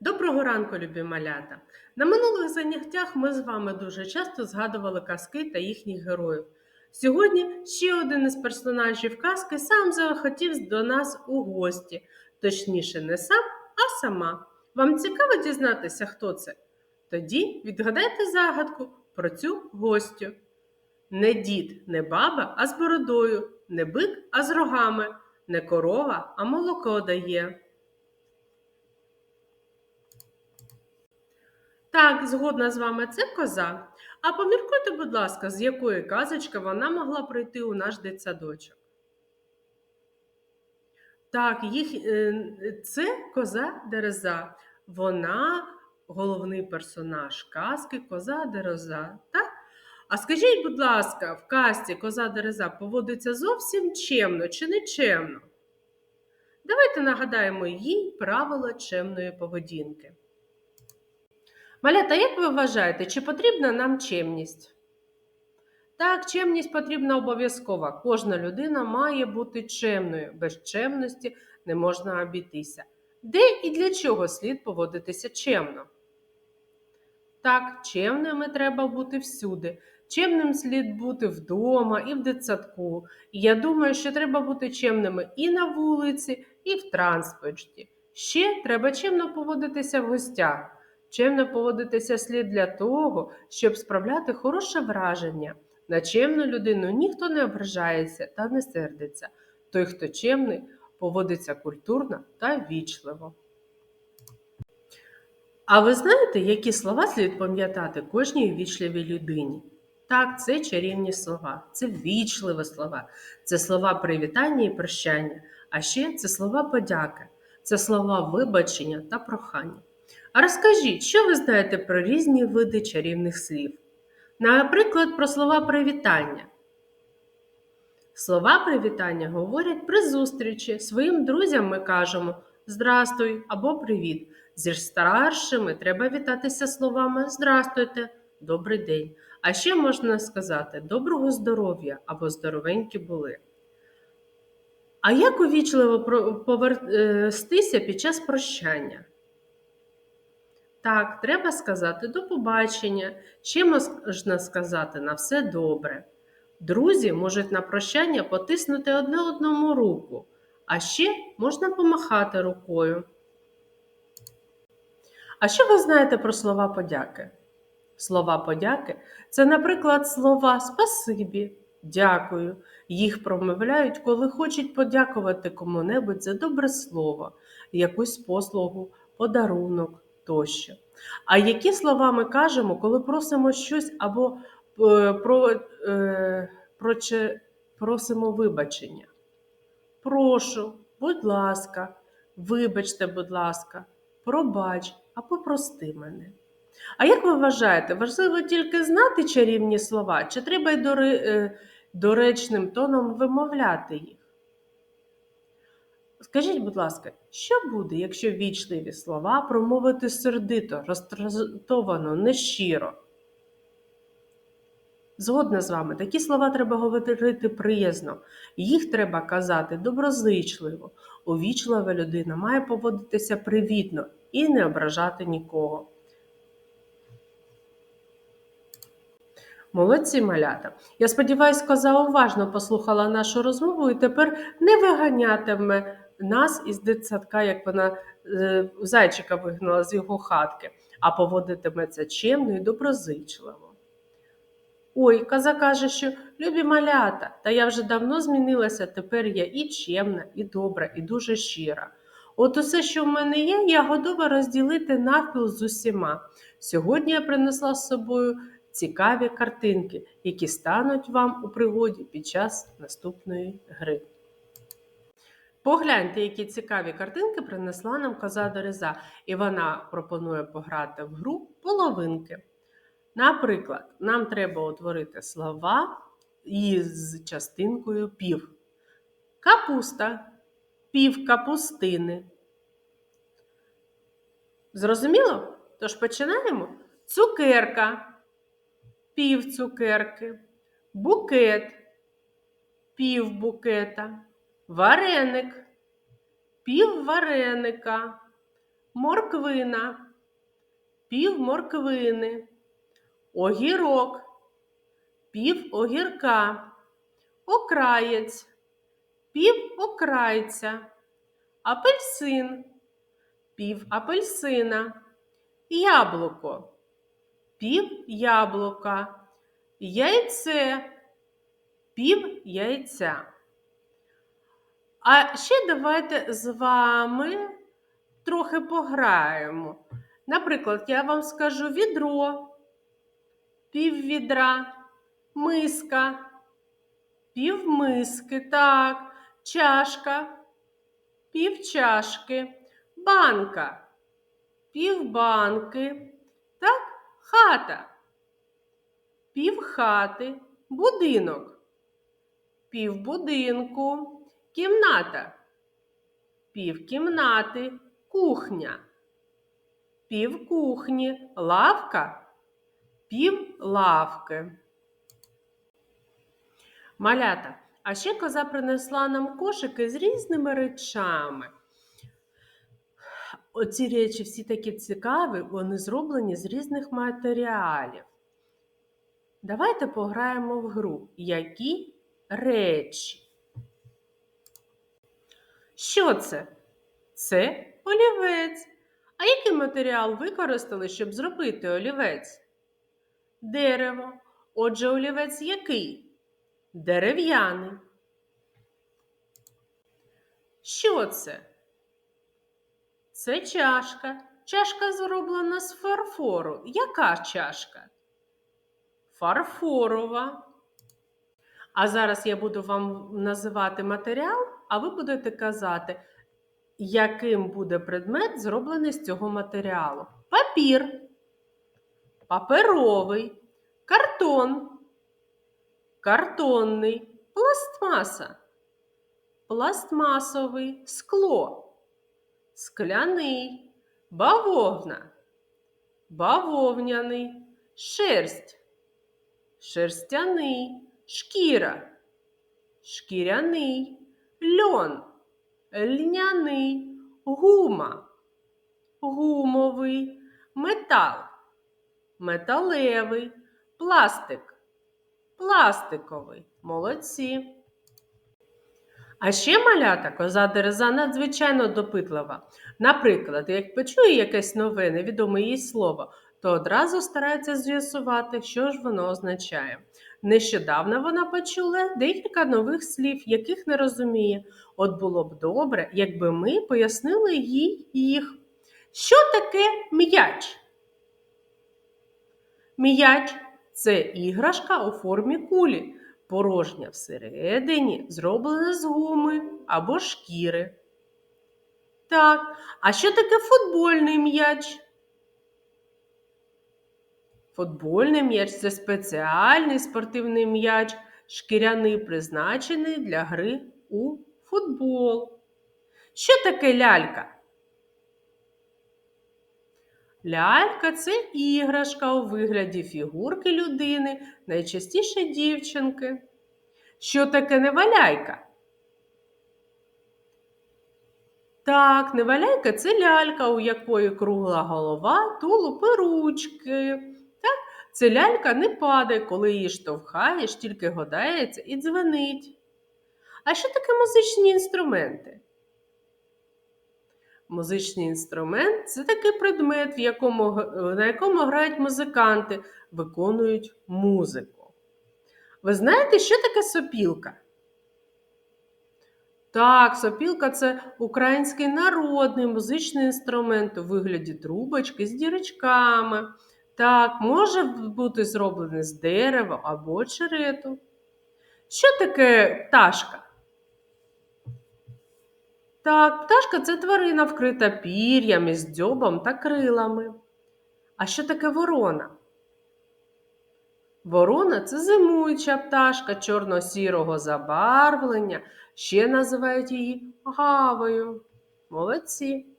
Доброго ранку, любі малята! На минулих заняттях ми з вами дуже часто згадували казки та їхніх героїв. Сьогодні ще один із персонажів казки сам захотів до нас у гості. Точніше, не сам, а сама. Вам цікаво дізнатися, хто це? Тоді відгадайте загадку про цю гостю. Не дід, не баба, а з бородою, не бик, а з рогами, не корова, а молоко дає. Так, згодна з вами, це коза. А поміркуйте, будь ласка, з якої казочки вона могла прийти у наш дитсадочок. Так, їх, е, це коза Дереза. Вона головний персонаж казки Коза Дереза. Так? А скажіть, будь ласка, в казці Коза Дереза поводиться зовсім чемно чи не чемно? Давайте нагадаємо їй правила чемної поведінки. Малята, як ви вважаєте, чи потрібна нам чемність? Так, чемність потрібна обов'язково. Кожна людина має бути чемною. Без чемності не можна обійтися. Де і для чого слід поводитися чемно? Так, чемними треба бути всюди. Чемним слід бути вдома і в дитсадку. Я думаю, що треба бути чемними і на вулиці, і в транспорті. Ще треба чемно поводитися в гостях. Чемно поводитися слід для того, щоб справляти хороше враження. На чемну людину ніхто не ображається та не сердиться. Той, хто чемний, поводиться культурно та вічливо. А ви знаєте, які слова слід пам'ятати кожній вічливій людині? Так, це чарівні слова, це вічливі слова, це слова привітання і прощання, а ще це слова подяки, це слова вибачення та прохання. А розкажіть, що ви знаєте про різні види чарівних слів? Наприклад, про слова привітання. Слова привітання говорять при зустрічі. Своїм друзям ми кажемо Здрастуй або Привіт. Зі старшими треба вітатися словами Здрастуйте, добрий день. А ще можна сказати доброго здоров'я або здоровенькі були. А як увічливо повестися під час прощання? Так, треба сказати до побачення, ще можна сказати на все добре. Друзі можуть на прощання потиснути одне одному руку, а ще можна помахати рукою. А що ви знаєте про слова подяки? Слова подяки це, наприклад, слова спасибі, дякую. Їх промовляють, коли хочуть подякувати кому-небудь за добре слово, якусь послугу, подарунок тощо. А які слова ми кажемо, коли просимо щось або е, про, е, про, просимо вибачення? Прошу, будь ласка, вибачте, будь ласка, пробач або прости мене. А як ви вважаєте, важливо тільки знати чарівні слова, чи треба й е, доречним тоном вимовляти їх? Скажіть, будь ласка, що буде, якщо вічливі слова промовити сердито, розтратовано, нещиро? Згодна з вами, такі слова треба говорити приязно, їх треба казати доброзичливо. Увічлива людина має поводитися привітно і не ображати нікого. Молодці малята. Я сподіваюся, коза уважно послухала нашу розмову і тепер не виганятиме нас із дитсадка, як вона е, зайчика вигнала з його хатки, а поводитиметься чемно і доброзичливо. Ой, коза каже, що любі малята, та я вже давно змінилася, тепер я і чемна, і добра, і дуже щира. От усе, що в мене є, я готова розділити навпіл з усіма. Сьогодні я принесла з собою цікаві картинки, які стануть вам у пригоді під час наступної гри. Погляньте, які цікаві картинки принесла нам коза Дореза, і вона пропонує пограти в гру половинки. Наприклад, нам треба утворити слова із частинкою пів. Капуста, пів капустини. Зрозуміло? Тож починаємо. Цукерка, пів цукерки, букет, пів букета, вареник, пів вареника, морквина, пів морквини, огірок, пів огірка, окраєць, пів окрайця, апельсин, пів апельсина, яблуко, пів яблука, яйце, пів яйця. А ще давайте з вами трохи пограємо. Наприклад, я вам скажу відро, піввідра, миска, півмиски, так, чашка, півчашки, банка, півбанки, так, хата, півхати, будинок, півбудинку, кімната, півкімнати, кухня, півкухні, лавка, півлавки. Малята, а ще коза принесла нам кошики з різними речами. Оці речі всі такі цікаві, вони зроблені з різних матеріалів. Давайте пограємо в гру. Які речі? Що це? Це олівець. А який матеріал використали, щоб зробити олівець? Дерево. Отже, олівець який? Дерев'яний. Що це? Це чашка. Чашка зроблена з фарфору. Яка чашка? Фарфорова. А зараз я буду вам називати матеріал, а ви будете казати, яким буде предмет зроблений з цього матеріалу. Папір, паперовий, картон, картонний, пластмаса, пластмасовий, скло, скляний, бавовна, бавовняний, шерсть, шерстяний, шкіра, шкіряний, льон, льняний, гума, гумовий, метал, металевий, пластик, пластиковий. Молодці. А ще малята коза дереза надзвичайно допитлива. Наприклад, як почує якесь нове, невідоме їй слово, то одразу старається з'ясувати, що ж воно означає. Нещодавно вона почула декілька нових слів, яких не розуміє. От було б добре, якби ми пояснили їй їх. Що таке м'яч? М'яч це іграшка у формі кулі, порожня всередині, зроблена з гуми або шкіри. Так, а що таке футбольний м'яч? Футбольний м'яч це спеціальний спортивний м'яч, шкіряний призначений для гри у футбол. Що таке лялька? Лялька це іграшка у вигляді фігурки людини, найчастіше дівчинки. Що таке неваляйка? Так, неваляйка це лялька, у якої кругла голова, тулуб і ручки. Це лялька не падає, коли її штовхаєш, тільки годається і дзвенить. А що таке музичні інструменти? Музичний інструмент це такий предмет, в якому, на якому грають музиканти, виконують музику. Ви знаєте, що таке сопілка? Так, сопілка це український народний музичний інструмент у вигляді трубочки з дірочками. Так, може бути зроблений з дерева або черету. Що таке пташка? Так, пташка це тварина, вкрита пір'ям із дзьобом та крилами. А що таке ворона? Ворона це зимуюча пташка чорно-сірого забарвлення, ще називають її гавою. Молодці.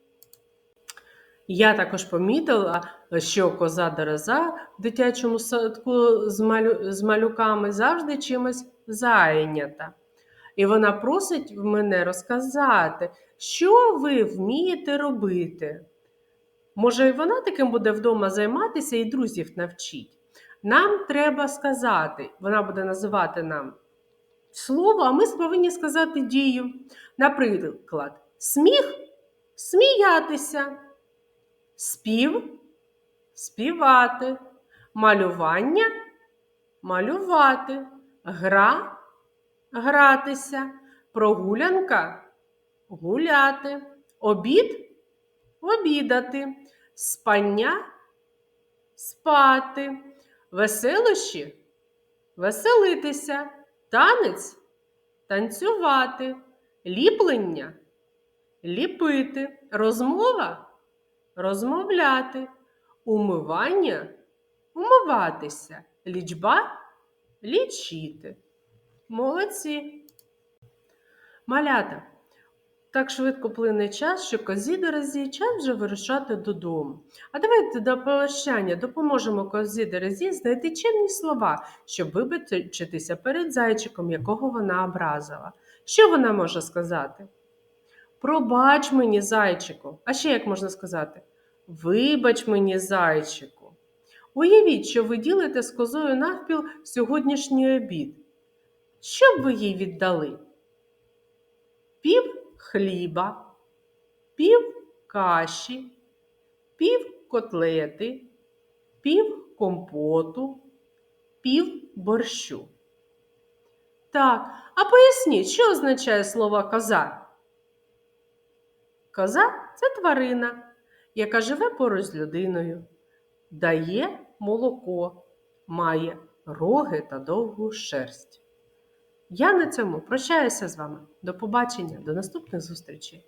Я також помітила, що коза дереза в дитячому садку з, малю... з малюками завжди чимось зайнята. І вона просить мене розказати, що ви вмієте робити. Може, і вона таким буде вдома займатися і друзів навчить. Нам треба сказати, вона буде називати нам слово, а ми повинні сказати дію. Наприклад, сміх сміятися, спів співати, малювання малювати, гра гратися, прогулянка гуляти, обід обідати, спання спати, веселощі веселитися, танець танцювати, ліплення ліпити, розмова розмовляти, умивання умиватися, лічба лічити. Молодці. Малята. Так швидко плине час, що козі дерезі час вже вирушати додому. А давайте до прощання допоможемо козі дерезі знайти чимні слова, щоб вибачитися перед зайчиком, якого вона образила. Що вона може сказати? Пробач мені, зайчику. А ще як можна сказати? Вибач мені, зайчику. Уявіть, що ви ділите з козою навпіл сьогоднішній обід. Що б ви їй віддали? Пів хліба, пів каші, пів котлети, пів компоту, пів борщу. Так, а поясніть, що означає слово коза? Коза це тварина, яка живе поруч з людиною, дає молоко, має роги та довгу шерсть. Я на цьому прощаюся з вами. До побачення, до наступних зустрічей!